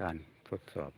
การทดสอบ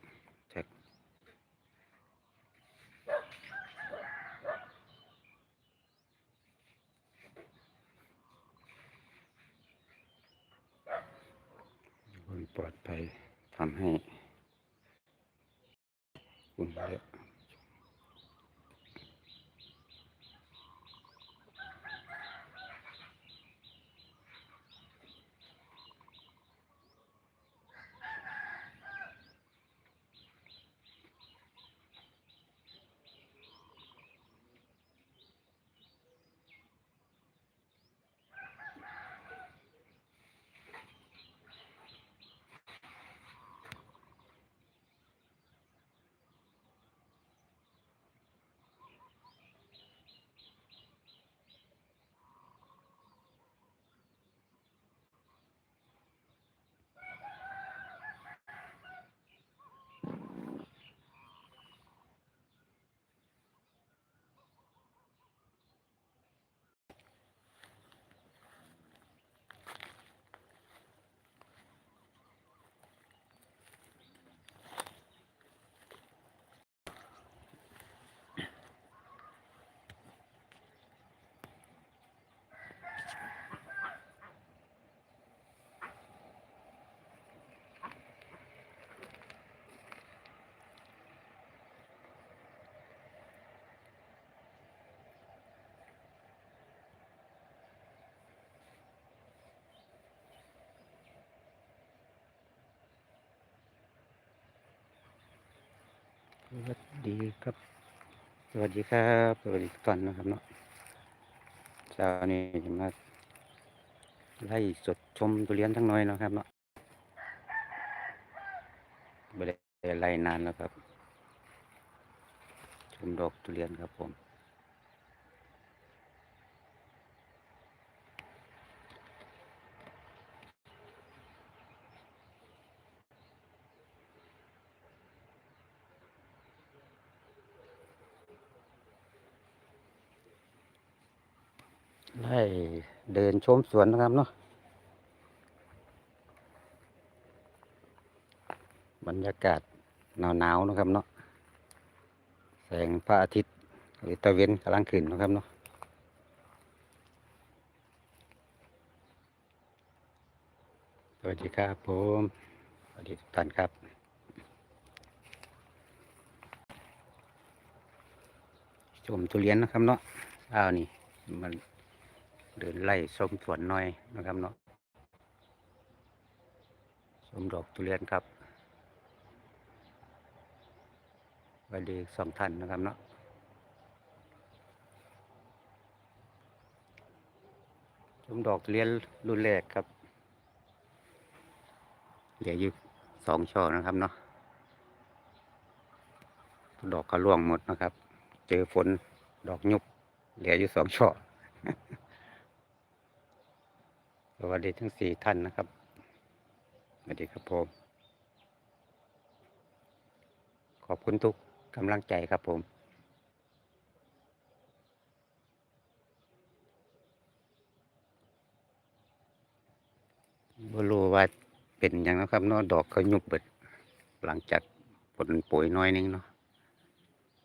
วัสดีครับ สวัสดีครับ สวัสดีทุกท่านนะครับเนาะเช้านี้จะมาไล่สดชมตุเรียนทั้งน้อยนะครับเนาะไม่ได้ไล่นานแล้วครับ ชมดอกตุเรียนครับผม ไล่เดินชมสวนนะครับเนาะบรรยากาศหนาวๆนะครับเนาะแสงพระอาทิตย์ หรือตะเวนกำลังขึ้นนะครับเนาะสวัสดีครับผมสวัสดีทุกท่านครับชมทุเรียนนะครับเนาะอ้าวนี่มัน เดินไล่ชมสวนหน่อยนะครับเนาะชมดอกทุเรียนครับวัสดีสองท่านนะครับเนาะชมดอกทุเรียนรุ่นแรกครับเหลืออยู่สองช่อนะครับเนาะดอกก็ร่วงหมดนะครับ เจอฝนดอกยุบเหลืออยู่สองช่อ วัสดีทั้งสี่ท่านนะครับ สวัสดีครับผม ขอบคุณทุกกำลังใจครับผม บรู้ว่าเป็นอย่างนะครับเนาะดอกเขายุบเบิด หลังจากผลปุ๋ยน้อยนึงเนาะ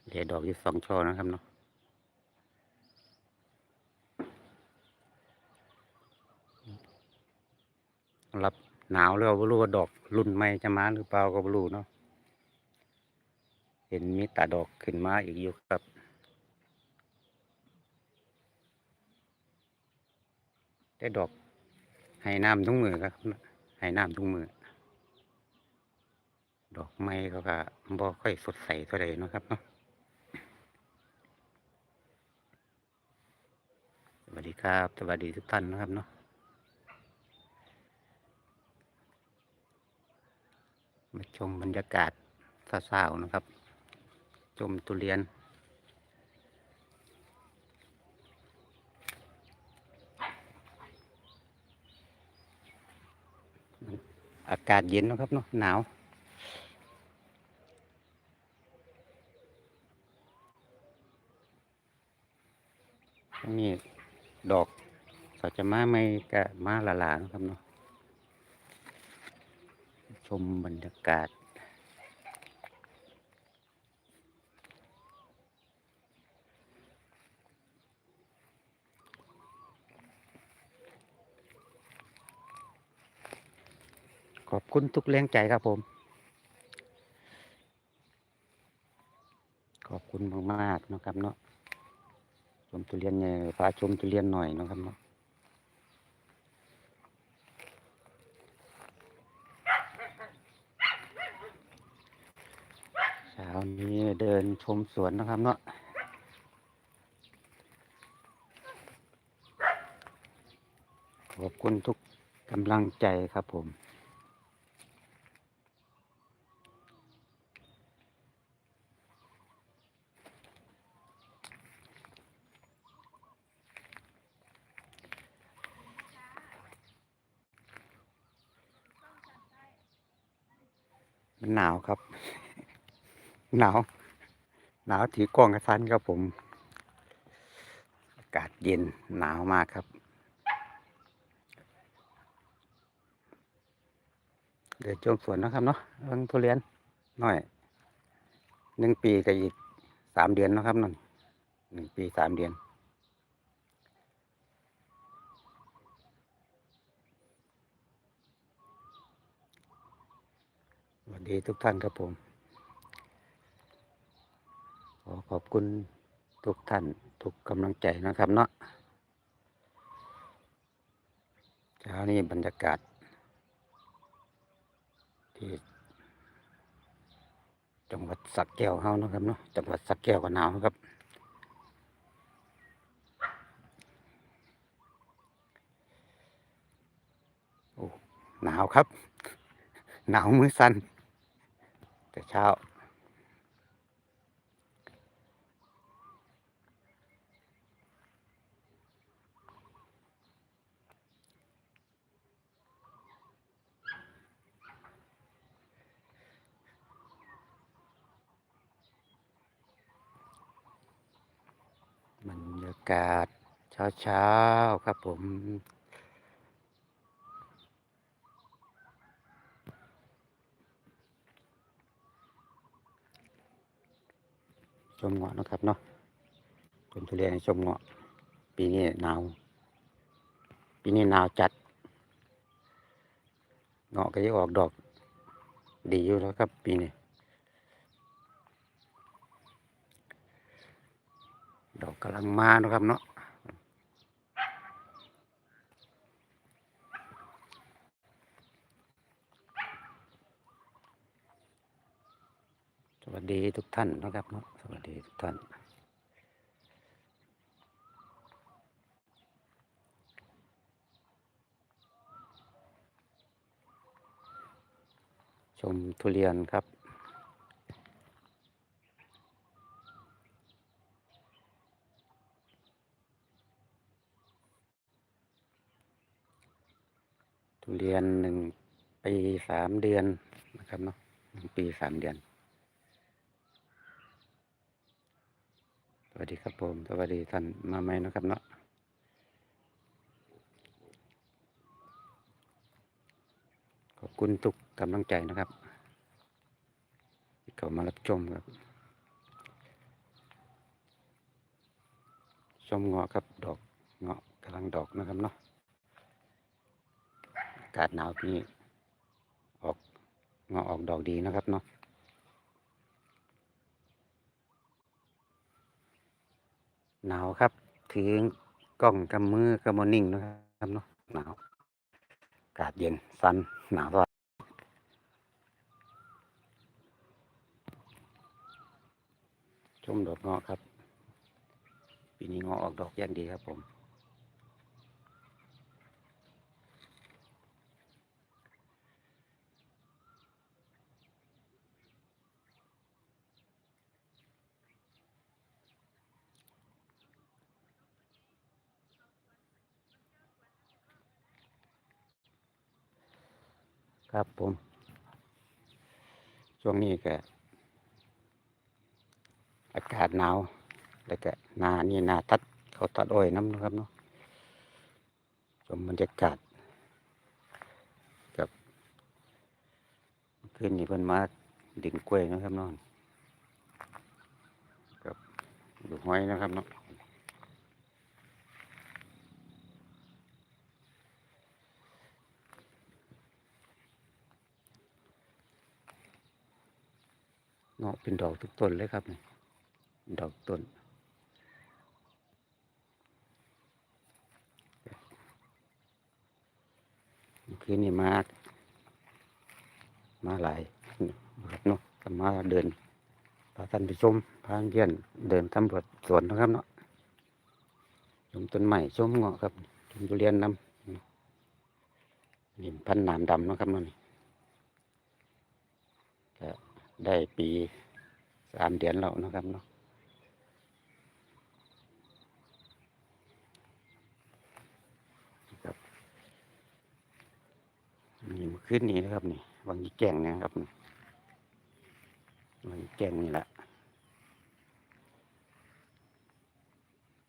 เหลือดอกอยู่สองช่อนะครับเนาะ รับหนาวแล้วบ่รู้ว่าดอกรุ่นใหม่จะมาหรือเปล่าก็บ่รู้เนาะเห็นมีตาดอกขึ้นมาอีกอยู่ครับได้ดอกให้น้ำทุกมือครับให้น้ำทุกมือ ดอกไม้เขาก็บ่ค่อยสดใสเท่าใดเนะครับเนาะสวัสดีครับ สวัสดีทุกท่านนะครับเนาะ มาชมบรรยากาศเศร้าๆนะครับ ชมทุเรียน อากาศเย็นนะครับเนาะหนาวนี่ดอกก็จะมาไม่กะมาละลานะครับเนาะ ชมบรรยากาศ ขอบคุณทุกแรงใจครับผม ขอบคุณมากๆนะครับเนาะชมตุเรียนเนี่ยพาชมตุเรียนหน่อยนะครับเนาะานี้เดินชมสวนนะครับเนาะขอบคุณทุกกำลังใจครับผม มันหนาวครับ หนาว หนาวถือกล้องกระสันครับผม อากาศเย็นหนาวมากครับ เดี๋ยวชมสวนนะครับเนาะเรื่องทุเรียนหน่อยหนึ่งปีกับอีกสามเดือนนะครับนั่นหนึ่งปีสามเดือนสวัสดีทุกท่านครับผม อขอบคุณทุกท่านทุกกำลังใจนะครับเนาะเช้านี้บรรยากาศ ที่จังหวัดสักแก้วเฮานะครับเนาะจังหวัดสักแก้วก็หนาวครับโอ้หนาวครับ หนาวมือสั่นแต่เช้า บรรยากาศเช้าๆครับผมชมเงาะนะครับเนาะชมทุเรียนชมเงาะ ปีนี้หนาว ปีนี้หนาวจัด เงาะก็จะออกดอก ดีอยู่แล้วครับ ปีนี้ ดอกกำลังมานะครับเนาะสวัสดีทุกท่านนะครับเนาะสวัสดีทุกท่านชมทุเรียนครับ ทุเรียนหนึ่งปีสาม เดือนนะครับเนาะหนึ่งปีสามเดือน สวัสดีครับผม สวัสดีท่านมาใหม่นะครับเนาะขอบคุณทุกกำลังใจนะครับที่เข้ามารับชมครับชมเงาะครับดอกเงาะกำลังดอกนะครับเนาะอากาศหนาวที่ เงาะออกดอกดีนะครับเนาะหนาวครับ ถือกล้องกำมือกำมอนิ่งนะครับเนาะหนาวอากาศเย็นสันหนาวว่าชมดอกเงาะครับปีนี้เงาะออกดอกอย่างดีครับผม ครับผมช่วงนี้ก็อากาศหนาวแล้วก็นานี่หนาตัดเขาตัดอ้อยน้ำนะครับเนาะชมบรรยากาศกับขึ้นนี่เพิ่นมาดินกล้วยนะครับเนาะกับอยู่ห้อยนะครับเนาะ เงาะเป็นดอกทุกต้นเลยครับนี่ดอกต้นคืนนี้มา มาหลายครับเนาะมาเดินพาท่านไปชมพาเยี่ยนเดินสำรวจสวนนะครับเนาะชมต้นใหม่ชมเงาะครับชมทุเรียนน้ำนี่พันธุ์หนามดำนะครับเนาะนี่ก็ ได้ปีสามเดือนแล้วนะครับเนาะครับนี่เมื่อคืนนี้นะครับนี่วังยี่แก่งเนะครับนี่วังยี่แก่งนี่แหละ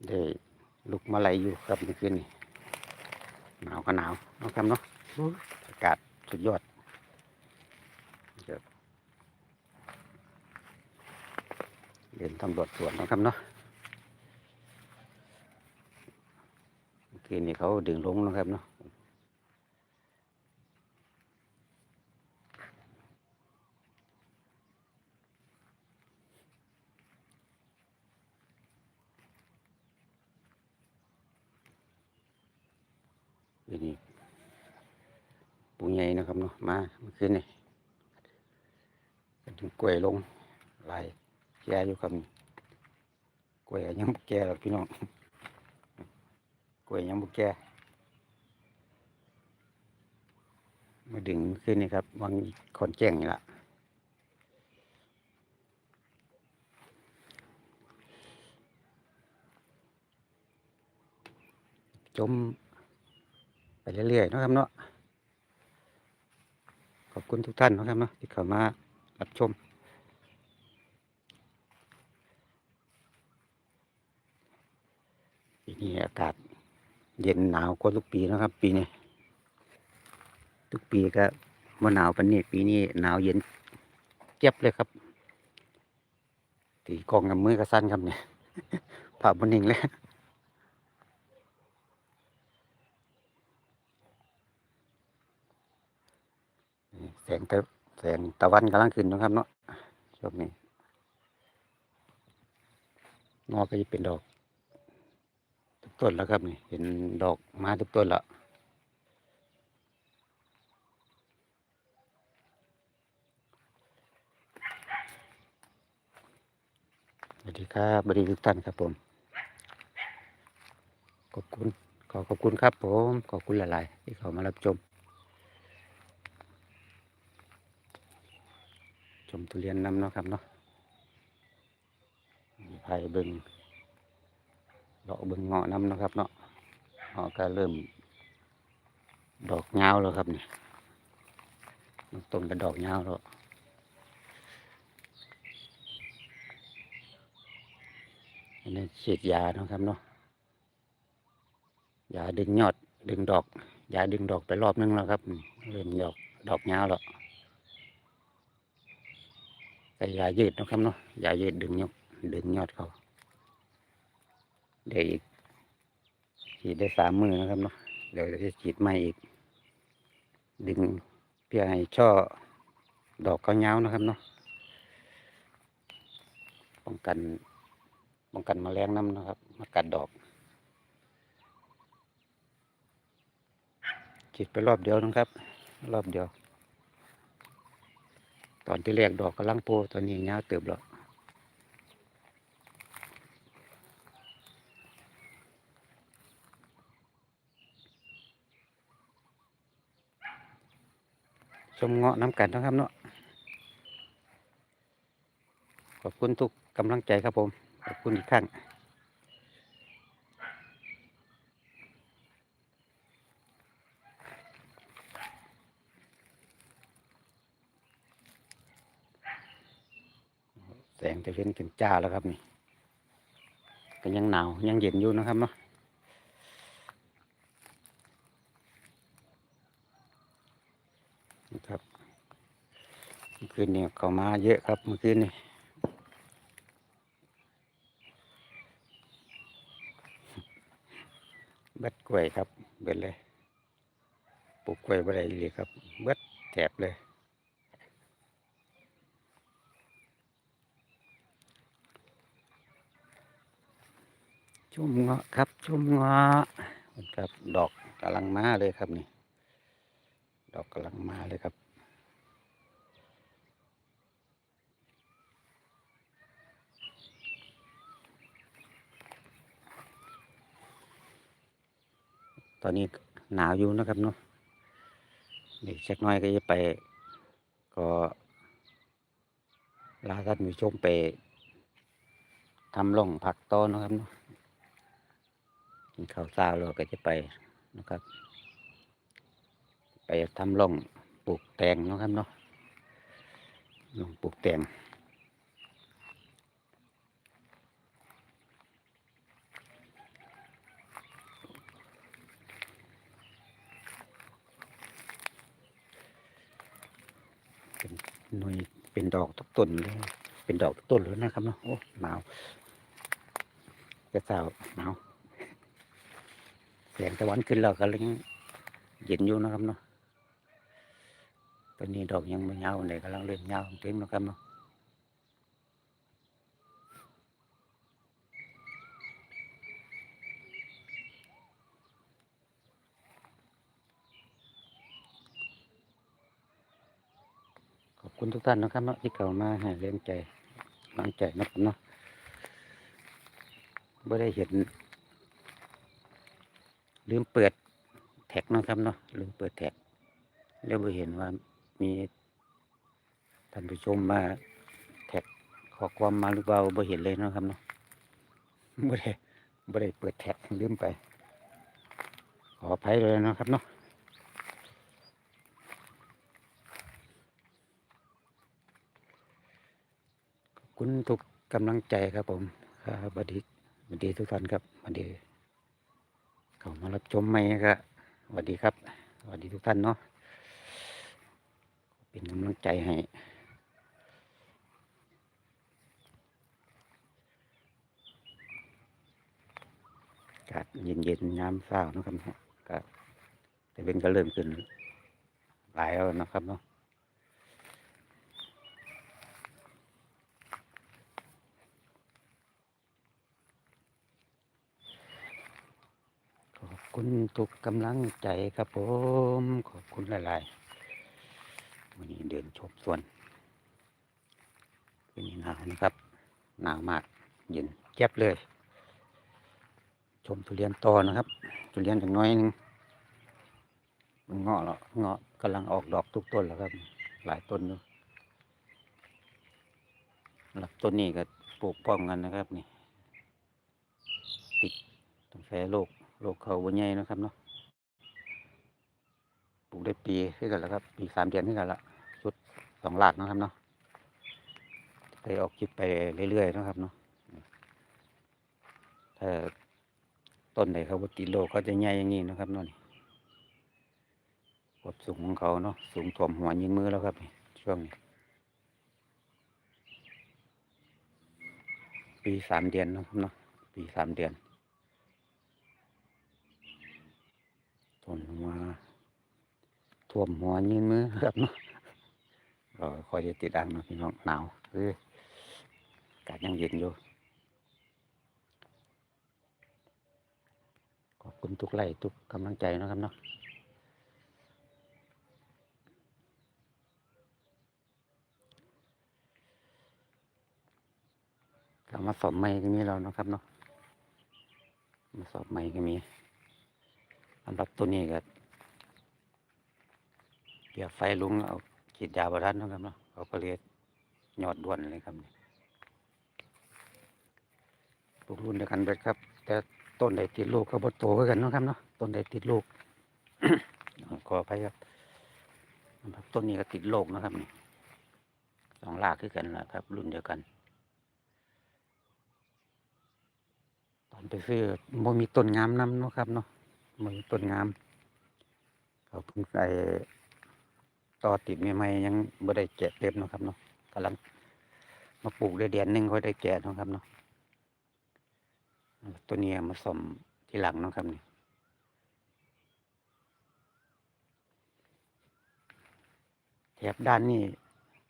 ได้ลุกมาไหลอยู่ครับเมื่อคืนนี้หนาวก็หนาวเนาะครับเนาะอากาศสุดยอดครับ เดินตำรวจสวนนะครับเนาะเมื่อคืนนี้เขาดึงลงนะครับเนาะนี่ปูใหญ่นะครับเนาะมาเมื่อคืนนี่ถึงกล้วยลงหลาย ก่อยู่ครับกล้วยยังบ่แก่หรอกพี่น้องกล้วยยังบ่แก่มาดึงเมื่อคืนนี่ครับวางขอนแจ้งนี่ละจมไปเรื่อยๆนะครับเนาะขอบคุณทุกท่านนะครับเนาะที่เข้ามารับชม ปี นี้อากาศเย็นหนาวกว่าทุกปีนะครับ ปีนี้ทุกปีก็ว่าหนาวปันนี้ปีนี้หนาวเย็นเจ็บเลยครับ ตีกองกับมือกระสั้นครับเนี่ยผ่าบนหนึ่งเลยแสงตะแสงตะวันกำลังขึ้นนะครับเนาะช่วงนี้งอก็จะเป็นดอก ต้นแล้วครับนี่เห็นดอกมาทุกต้นและสวัสดีครับสวัสดีทุกท่านครับผม ขอบคุณ ขอขอบคุณครับผม ขอบคุณหลาย ๆ ที่เข้ามารับชม ชมทุเรียนน้ำเนาะครับเนาะมีไผ่เบิง ดอกเบิงเงาะน้ำนะครับ เนาะเงาะก็เริ่ม ดอกเงาแล้วครับนี่ต้นก็ดอกเงาแล้วอันนี้ฉีดยานะครับเนาะยาดึงยอดดึงดอกยาดึงดอกไปรอบนึงแล้วครับเริ่มดอกดอกเงาแล้วใส่ยายืดนะครับเนาะยายืดดึงยอดดึงยอดเขา เดี๋ยวอีกฉีดได้สามมือนะครับเนาะเดี๋ยวจะฉีดใหม่อีก ดึงเพื่อให้ช่อดอกเขาเงานะครับเนาะป้องกันป้องกันแมลงน้ำนะครับ มากัดดอกฉีดไปรอบเดียวนะครับ รอบเดียว ตอนที่แรกดอกกำลังโปตอนนี้ยาเติบแล้ว ชมเงาะน้ำกันนะครับเนาะขอบคุณทุกกำลังใจครับผม ขอบคุณอีกครั้งแสงจะเห็นถึงจ้าแล้วครับนี่ก็ยังหนาวยังเย็นอยู่นะครับเนาะ มื่อคืนนี้เขามาเยอะครับเมื่อคืนนี้เบ็ดกล้วยครับ เบ็ดเลยปลูกกล้วยอะไรเลยครับ เบ็ดแถบเลยชุ่มเงาะครับ ชุ่มเงาะครับ ดอกกำลังมาเลยครับนี่ ดอกกำลังมาเลยครับ ตอนนี้หนาวอยู่นะครับเนาะเด็กสักหน้อยก็จะไป ก็ลาท่านผู้ชมไปทำร่องผักต้นนะครับเนาะกินข้าวเช้าแล้วก็จะไปนะครับ ไปทำร่องปลูกแตงนะครับเนาะร่องปลูกแตงเป็น หน่วยเป็นดอกทุกต้นเลยเป็นดอกทุกต้นเลยนะครับเนาะโอ้หนาวจะสาวหนาวแสงตะวันขึ้นแล้วก็เลยเย็นอยู่นะครับเนาะตอนนี้ดอกยังไม่เงาเลยกำลังเริ่มเงาเต็มนะครับเนาะ คุณทุกท่านนะครับเนาะที่เข้ามาให้แรงใจกำลังใจนะครับเนาะไม่ได้เห็น ลืมเปิดแท็กนะครับเนาะลืมเปิดแท็กแล้วไปเห็นว่ามีท่านผู้ชมมาแท็กขอความมาหรือเปล่าบ่เห็นเลยนะครับเนาะบ่ได้บ่ได้เปิดแท็กลืมไป ขออภัยเลยนะครับเนาะขอบ คุณทุกกำลังใจครับผมครับสวัสดีสวัสดีทุกท่านครับสวัสดีเข้ามารับชมใหม่ก็สวัสดีครับสวัสดีทุกท่านเนาะเป็นกำลังใจให้อากาศเย็นเย็นๆยามเช้านะครับก็แต่เป็นก็เริ่มขึ้นหลายแล้วนะครับเนาะขอบ คุณทุกกำลังใจครับผม ขอบคุณหลายๆวันนี้เดินชมสวนคืนนี้หนาวนะครับ หนาวมาก เย็นเจ็บเลย ชมทุเรียนโตอนะครับ ทุเรียนอย่างน้อยหนึงมันเงาะแล้วเงาะกำลังออกดอกทุกต้นแล้วครับ หลายต้นอยู่หลับต้นนี้ก็ปลูกพร้อมกันนะครับนี่ ติดต้องแฝโรค โรคเขาวัวใหญ่นะครับเนาะปลูกได้ปีขึ้นกันแล้วครับ ปีสามเดือนขึ้นกันละชุดสองหลากนะครับเนาะไปออกคลิปไปเรื่อยๆนะครับเนาะถ้าต้นไหนเขาบ่ติดโลกเขาจะใหญ่อย่างนี้นะครับเนาะนี่ความสูงของเขาเนาะสูงถ่วมหัวยิงมือแล้วครับ ช่วงนี้ปีสามเดือนนะครับเนาะปีสามเดือน ต้นหัวท่วมหัวยิงมือครับเนาะก็คอยจะติดดังเนาะพี่น้องหนาวคืออากาศยังเย็นอยู่ขอบคุณทุกไลค์ทุกกำลังใจนะครับเนาะกลับมาสอบใหม่ก็มีแล้วนะครับเนาะมาสอบใหม่ก็มี สำหรับตัวนี้ก็เกี่ยวไฟลุงเอาฉีดยาบารันนะครับเนาะเขาก็เรียกยอดด่วนเลยครับนี่ปลูกรุ่นเดียวกันเบิดครับ แต่ต้นใดติดลูกก็บ่โตกันนะครับเนาะต้นใดติดลูกขออภัยครับนะครับต้นนี้ก็ติดโรคนะครับนี่สองรากคือกันนะครับ รุ่นเดียวกัน ตอนไปซื้อบ่มีต้นงามนํเนาะครับเนาะ บ่มีต้นงาม เขาเพิ่งใส่ต่อติดใหม่ๆยังบ่ได้แกะเต็มนะครับเนาะกำลังมาปลูกได้เดือนหนึ่งค่อยได้แกะนะครับเนาะตัวนี้มาสมที่หลังนะครับนี่แถบด้านนี้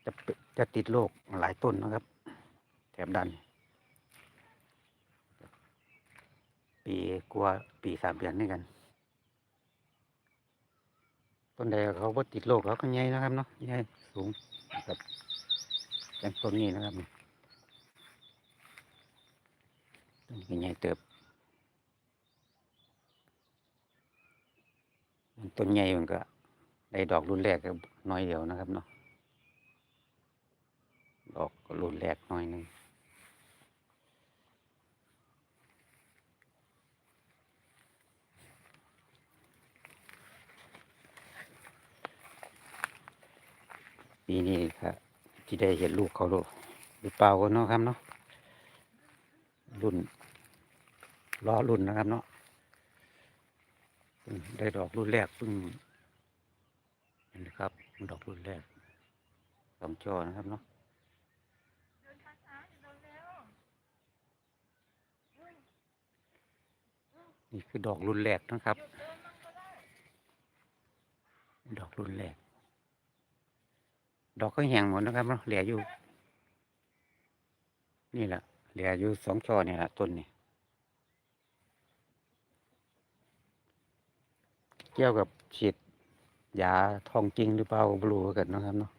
จะจะติดโรคหลายต้นนะครับ แถบด้านปีกว่าปีสามเดือนนี่กัน ต้นใดเขาบ่ติดโรคเขาก็ใหญ่นะครับเนาะใหญ่สูงนะครับอย่างต้นนี้นะครับต้นใหญ่เติบต้นใหญ่มันก็ได้ดอกรุ่นแรกก็น้อยเดียวนะครับเนาะดอกรุ่นแรกน้อยนึง ปีนี้ครับที่ได้เห็นลูกเขาลูกหรือเปล่าก็เนาะครับเนาะรุ่นล้อรุ่นนะครับเนาะได้ดอกรุ่นแรกเพิ่งเห็นไหมครับดอกรุ่นแรกสองช่อนะครับเนาะนี่คือดอกรุ่นแรกนะครับ ดอกรุ่นแรก ดอกก็แห้งหมดนะครับเนาะเหลืออยู่ นี่แหละเหลืออยู่สองช่อเนี่ยแหละต้นนี่เกี่ยวกับฉีดยาทองจริงหรือเปล่าก็ไม่รู้กันนะครับเนาะ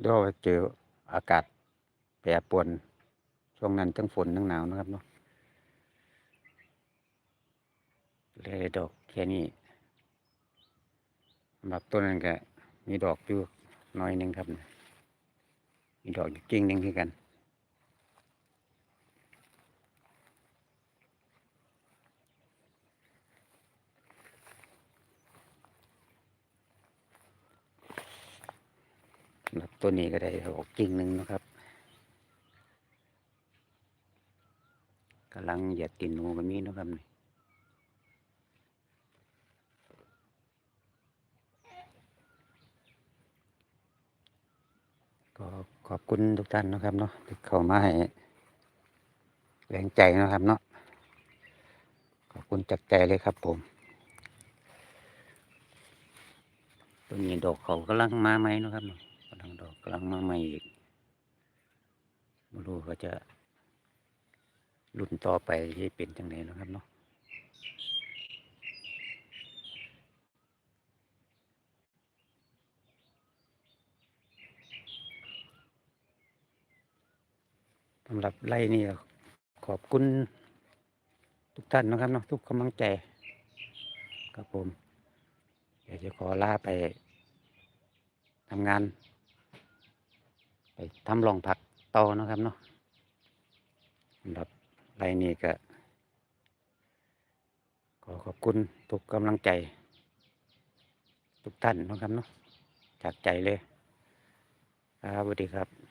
หรือว่าเจออากาศแปรปรวนช่วงนั้นทั้งฝนทั้งหนาวนะครับเนาะเลยดอกแค่นี้สำหรับต้นนั้นก็มีดอกอยู่ น้อยหนึ่งครับมีดอกอยู่จริงหนึ่งคือกันตัวนี้ก็ได้ดอกจริงหนึ่งนะครับกำลังเหยียดกินหนูมันมีนะครับนี่ก็ข อบคุณทุกท่านนะครับเนาะที่เข้ามาให้แรงใจนะครับเนาะขอบคุณจากใจเลยครับผมตัวนี้ดอกเขากำลังมาไหมนะครับเนาะกำลังดอกกำลังมาใหม่อีกไม่รู้เขาจะรุ่นต่อไปที่เป็นจังไงนะครับเนาะสำหรับไล่นี่ขอบคุณทุกท่านนะครับเนาะทุกกำลังใจครับผมเดี๋ยวจะขอลาไปทำงาน ไปทำรองผักต่อนะครับเนาะสำหรับไรนี้ก็ ขอขอบคุณทุกกำลังใจ ทุกท่านนะครับเนาะจากใจเลยครับสวัสดีครับ